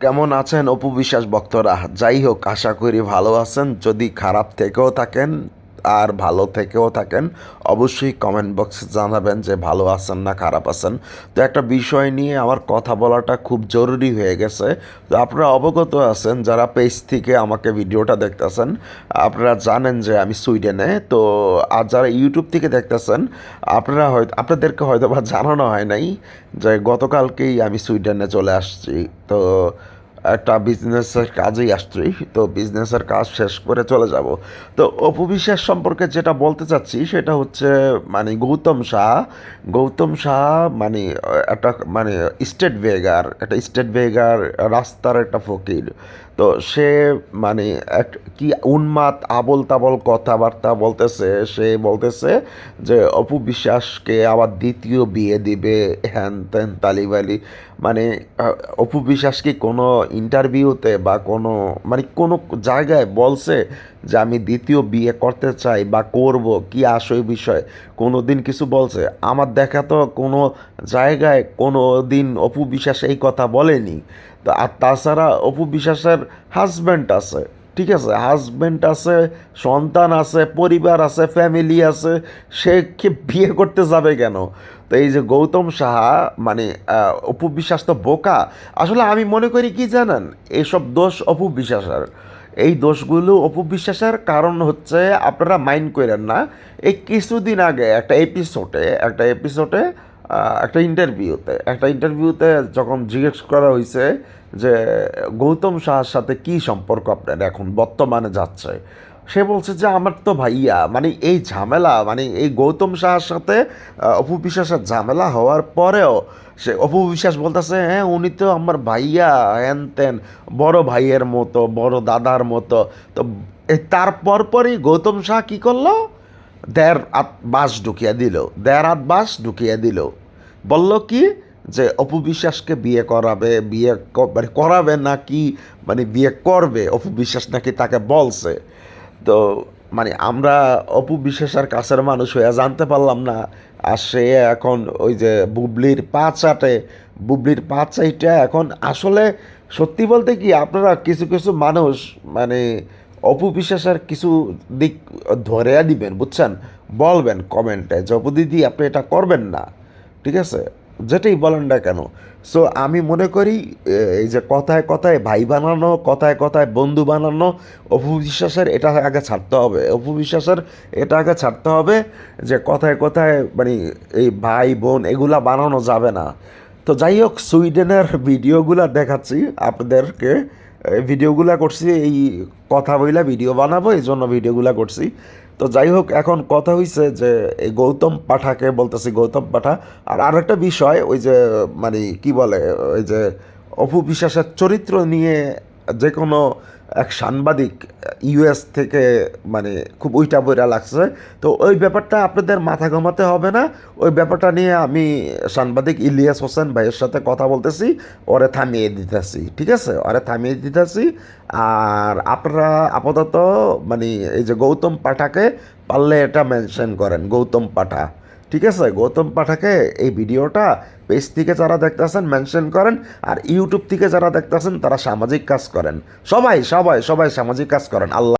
কেমন আছেন অপু বিশ্বাস ভক্তরা? যাই হোক, আশা করি ভালো আছেন। যদি খারাপ থেকেও থাকেন আর ভালো থেকেও থাকেন, অবশ্যই কমেন্ট বক্সে জানাবেন যে ভালো আছেন না খারাপ আছেন। তো একটা বিষয় নিয়ে আমার কথা বলাটা খুব জরুরি হয়ে গেছে। তো আপনারা অবগত আছেন, যারা পেজ থেকে আমাকে ভিডিওটা দেখতেছেন, আপনারা জানেন যে আমি সুইডেনে। তো আর যারা ইউটিউব থেকে দেখতেছেন, আপনারা হয়তো, আপনাদেরকে হয়তো বা জানানো হয় নাই যে গতকালকেই আমি সুইডেনে চলে আসছি। তো একটা বিজনেসের কাজেই আসছি, তো বিজনেসের কাজ শেষ করে চলে যাব। তো অপু বিশ্বাস সম্পর্কে যেটা বলতে চাচ্ছি সেটা হচ্ছে মানে গৌতম শাহ গৌতম শাহ মানে একটা মানে স্টেট বেগার একটা স্টেট বেগার রাস্তার একটা ফকির। তো সে মানে এক, কি উন্মাদ আবল তাবল কথাবার্তা বলতেছে, সে বলতেছে যে অপু বিশ্বাসকে আবার দ্বিতীয় বিয়ে দিবে হ্যান ত্যান তালিবালি মানে অপু বিশ্বাস কি কোনো ইন্টারভিউতে বা কোনো মানে কোনো জায়গায় বলছে যে আমি দ্বিতীয় বিয়ে করতে চাই বা করব, কি আসই বিষয়। কোনো দিন কিছু বলছে? আমার দেখা তো কোনো জায়গায় কোনো দিন অপু বিশ্বাস এই কথা বলেনি। তো, আর তাছাড়া অপু বিশ্বাসের হাজব্যান্ড আছে। ঠিক আছে হাজব্যান্ড আছে সন্তান আছে পরিবার আছে ফ্যামিলি আছে সে কি বিয়ে করতে যাবে কেন? তো এই যে গৌতম সাহা মানে আহ, অপু বিশ্বাস তো বোকা। আসলে আমি মনে করি কি জানেন এইসব দোষ অপু বিশ্বাসের। এই দোষগুলো অপু বিশ্বাসের কারণ হচ্ছে আপনারা মাইন্ড করেন না। এই কিছুদিন আগে একটা এপিসোডে একটা এপিসোডে একটা ইন্টারভিউতে একটা ইন্টারভিউতে যখন জিজ্ঞেস করা হয়েছে যে, গৌতম শাহর সাথে কি সম্পর্ক আপনার এখন? বর্তমানে যাচ্ছে? সে বলছে যে, আমার তো ভাইয়া মানে এই ঝামেলা মানে এই গৌতম শাহর সাথে অপু বিশ্বাসের ঝামেলা হওয়ার পরেও সে, অপু বিশ্বাস বলতেছে হ্যাঁ উনি তো আমার ভাইয়া হ্যান ত্যান বড় ভাইয়ের মতো, বড় দাদার মতো। তো এই তারপর পরই গৌতম শাহ কী করল? দেড় হাত বাস ঢুকিয়ে দিল। দেড় হাত বাস ঢুকিয়ে দিল। বলল কি যে, অপু বিশ্বাসকে বিয়ে করাবে, বিয়ে মানে করাবে নাকি মানে বিয়ে করবে, অপু বিশ্বাস নাকি তাকে বলছে। তো মানে আমরা অপু বিশ্বাসের কাছের মানুষ হয়ে জানতে পারলাম না। আর সে এখন ওই যে বুবলির পা চাটে। বুবলির পা চাইটা এখন আসলে সত্যি বলতে কি আপনারা কিছু কিছু মানুষ মানে অপু বিশ্বাসের কিছু দিক ধরে দিবেন বুঝছেন? বলবেন কমেন্টে যে দিদি আপনি এটা করবেন না। ঠিক আছে? যেটাই বলেন না কেন। সো আমি মনে করি এই যে কথায় কথায় ভাই বানানো, কথায় কথায় বন্ধু বানানো অপু বিশ্বাসের এটা আগে ছাড়তে হবে। অপু বিশ্বাসের এটা আগে ছাড়তে হবে যে, কথায় কথায় মানে এই ভাই, বোন এগুলা বানানো যাবে না। তো যাই হোক, সুইডেনের ভিডিওগুলো দেখাচ্ছি আপনাদেরকে। ভিডিওগুলো করছি, এই কথা বইলা ভিডিও বানাবো, এই জন্য ভিডিওগুলো করছি। তো যাই হোক, এখন কথা হইছে যে, এই গৌতম পাঠাকে বলতেছি, গৌতম পাঠা। আর আর একটা বিষয়, ওই যে মানে কি বলে, ওই যে, অপু বিশ্বাসের চরিত্র নিয়ে যে কোনো এক সাংবাদিক ইউএস থেকে মানে খুব উইটা বইরা লাগছে। তো ওই ব্যাপারটা আপনাদের মাথা ঘামাতে হবে না। ওই ব্যাপারটা নিয়ে আমি সাংবাদিক ইলিয়াস হোসেন ভাইয়ের সাথে কথা বলতেছি, ওরে থামিয়ে দিতেছি, ঠিক আছে? ওরে থামিয়ে দিতেছি। আর আপনারা আপাতত মানে এই যে গৌতম পাঠাকে পারলে এটা মেনশন করেন, গৌতম পাঠা। ঠিক আছে, গৌতম পাঠাকে এই ভিডিওটা পেজ থেকে যারা দেখতেছেন মেনশন করেন আর ইউটিউব থেকে যারা দেখতেছেন, তারা সামাজিক কাজ করেন। সবাই সবাই সবাই সামাজিক কাজ করেন। আল্লাহ